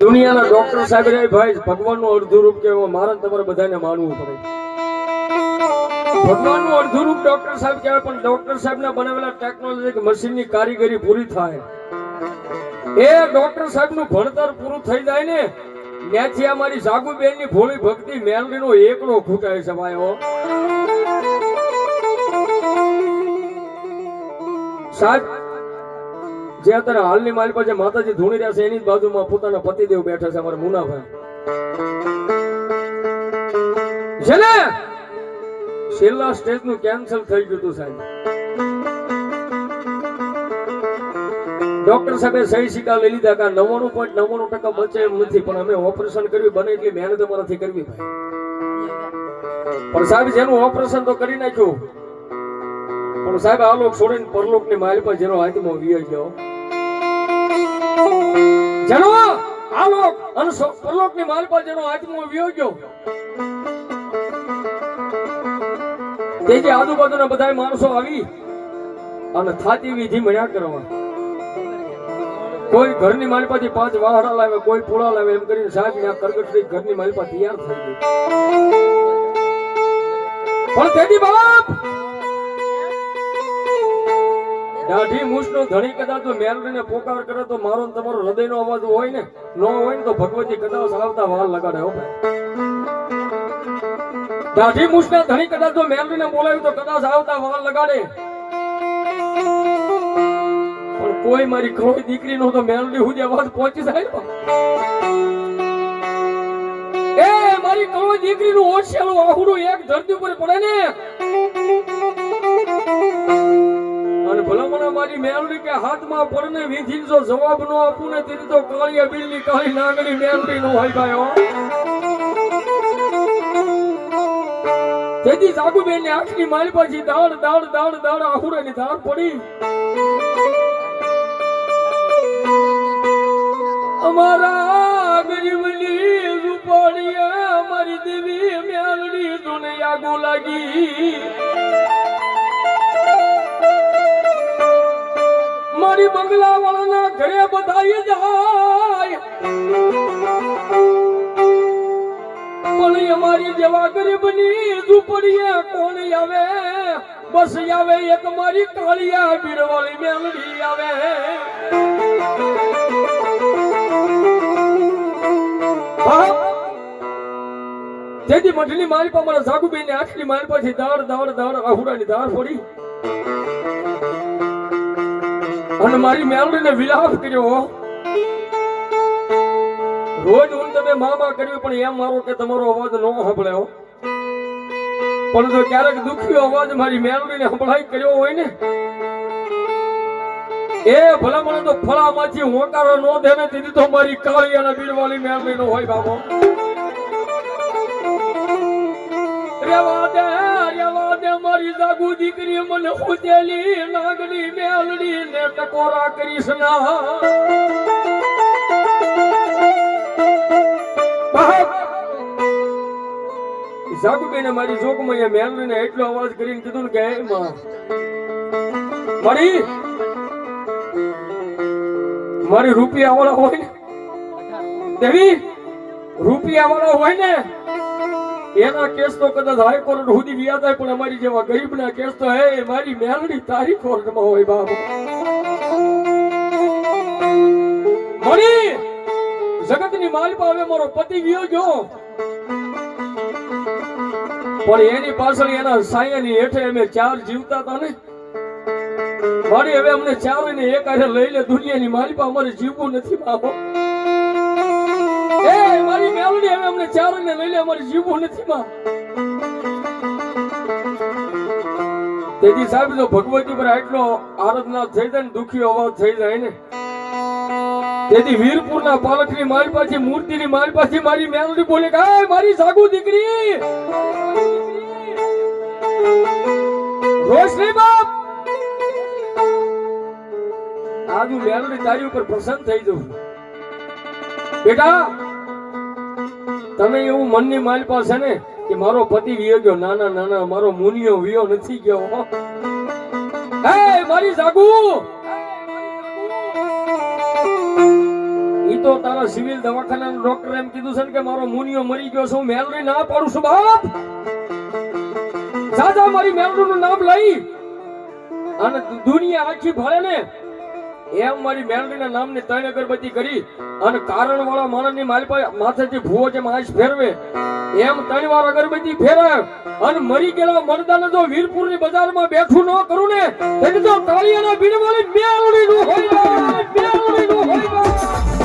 દુનિયાના ડોક્ટર સાહેબ રે ભાઈ, ભગવાનનું અડધું રૂપ કહેવાય મારે તમારે બધાને માનવું પડે. ભગવાનનું અડધું રૂપ ડોક્ટર સાહેબ કહેવાય, પણ ડોક્ટર સાહેબના બનાવેલા ટેકનોલોજી મશીનની કારીગરી પૂરી થાય. એ ડોક્ટર સાહેબનું ભણતર પૂરું થઈ જાય ને, ત્યાંથી અમારી જાગુબેનની ભોળી ભક્તિ મેલડીનો એકડો ખૂટાય છે ભાઈઓ સાહેબ જે અત્યારે હાલની મારી પાસે માતાજી ધૂણી રહ્યા છે, એની બાજુમાં પોતાના પતિદેવ બેઠા છે અમારા મુનાભાઈ. છે છેલ્લા સ્ટેજનું કેન્સલ થઈ ગયું હતું સાહેબ. ડોક્ટર સાહેબે સહી સિક્કા લઈ લીધા કે નવ્વાણું પોઈન્ટ નવ્વાણું ટકા બચે એમ નથી, પણ અમે ઓપરેશન કર્યું બને એટલી મહેનત અમારાથી કરવી ભાઈ. પણ સાહેબ, જેનું ઓપરેશન તો કરી નાખ્યું પણ સાહેબ, આ લોક છોડીને પરલોકની માલ પર જેનો હાથમાં વીય ગયો. જેનો આ લોક અને પરલોકની માલ પર જેનો હાથમાં વીયો ગયો. તે જે આજુબાજુના બધા માણસો આવી અને થાતી વિધિ મળ્યા કરવા. કોઈ ઘરની માલપાથી પાંચ વાહડા લાવે કોઈ પૂળા લાવે એમ કરીને સાહેબ ને કરગટરી ઘરની માલપા તૈયાર થઈ ગઈ. પણ તેની બાપ મૂછનો ધણી કદાચ તો મેલડીને પોકાર કરે તો મારો તમારો હૃદયનો અવાજ હોય ને, ન હોય ને તો ભગવતી કદાચ આવતા વાલ લગાડે હો દાઢી મૂછના ધણી કદાચ તો મેલડીને બોલાવ્યું તો કદાચ આવતા વાલ લગાડે. પણ કોઈ મારી કોઈ દીકરી નો તો મેલડી સુધી અવાજ પહોંચી જાય એ, મારી કોઈ દીકરી નું ઓછેલું આહુડું એક ધરતી ઉપર પડે ને. મારી મેલડી કે હાથમાં પડને વિધિ જો જવાબ નો આપું ને તેની તો કાળી બિલની કાળી નાગડી મેલડી નો હોય ભાઈ. તેથી જાગુબેનની આંખની મારી પાછી દાડ દાડ દાડ દાડ આહુડા ની ધાર પડી અમારા ગરીબની રૂપાળી અમારી દેવી મેલડી દુનિયા આગો લાગી મારી બંગલા વાળાના ઘરે બધાઈ જાય. પણ અમારી જેવા ગરીબની ઝૂંપડીએ કોણ આવે? બસ આવે એક મારી કાળિયા બીરવાળી મેલડી આવે. તેથી મઠની મારી પર મારા સાગુબેનની આંખની મારી પાછી દાળ દાળ દાડ આહુડાની દાળ પડી. અને મારી મેલડીને વિલાપ કર્યો રોજ હું તમે મામા કર્યું, પણ એમ મારો કે તમારો અવાજ ન સાંભળ્યો. પણ જો ક્યારેક દુખ્યો અવાજ મારી મેલડીને સંભળાઈ કર્યો હોય ને, એ ભલામણ તો ફળામાંથી હોકારો ન દે ને તેથી તો મારી કાળી અને બીડવાળી મેલડી નો હોય બાબો. મારી જાગુ દીકરી મને મેલડી ને ટકોરા કરીશ ના! જાગુબેને મારી જોગમાં એ મેલડીને એટલો અવાજ કરીને કીધું કે મારી મારી રૂપિયા વાળા હોય ને, દેવી રૂપિયા વાળા હોય ને એના કેસ તો કદાચ હાઈકોર્ટ સુધી ગયા થાય પણ અમારી જેવા ગરીબના કેસ તો હે મારી મેલડી તારી કોર્ટમાં હોય બાબુ મળી જગતની માલિપા હવે મારો પતિ ગયો ગયો. પણ એની પાછળ એના સાયાની હેઠે અમે ચાર જીવતા હતા ને. મારી હવે અમને ચાર ને એક આરે લઈ લે, દુનિયાની માલિપા અમારે જીવવું નથી બાબો મારી મેલડી હવે અમને ચારણને લઈ લે, અમારે જીવવું નથી, માં. તેથી સાહેબ, જો ભગવતી પર આટલો આરાધના થઈ જાય ને, દુખી અવાજ થઈ જાય ને, તેથી વીરપુરના પાલખની મારી પાછી, મૂર્તિની મારી પાછી, મારી મેલડી બોલે કે "એ મારી સાગુ દીકરી! રોશની બાપ! આજુ મેલડી તારી ઉપર પ્રસન્ન થઈ જવું બેટા તમે એવું મનની માલ પાસે ને કે મારો પતિ વિયો ગયો. નાના નાના, મારો મુનિયો વિયો નથી ગયો, હે. મારી સાગુ ઈ તો તારા સિવિલ દવાખાનાના ડોક્ટર એમ કીધું છે ને કે મારો મુનિયો મરી ગયો છે, હું મેલરી ના પાડું છું, બાપ! જા મારી મેલરી નું નામ લઈ. અને દુનિયા આખી ભળે ને એમ મારી મેલડીના નામની ત્રણ અગરબત્તી કરી અને કારણ વાળા માણસની માલપા માથેથી ભૂવો જે આંચ ફેરવે, એમ ત્રણ વાર અગરબત્તી ફેરવે અને મરી ગયેલા મરદાને જો વીરપુરની બજારમાં બેઠું ન કરું ને તો તો અને બીડવાળી મેલડી નું હોય. મેલડી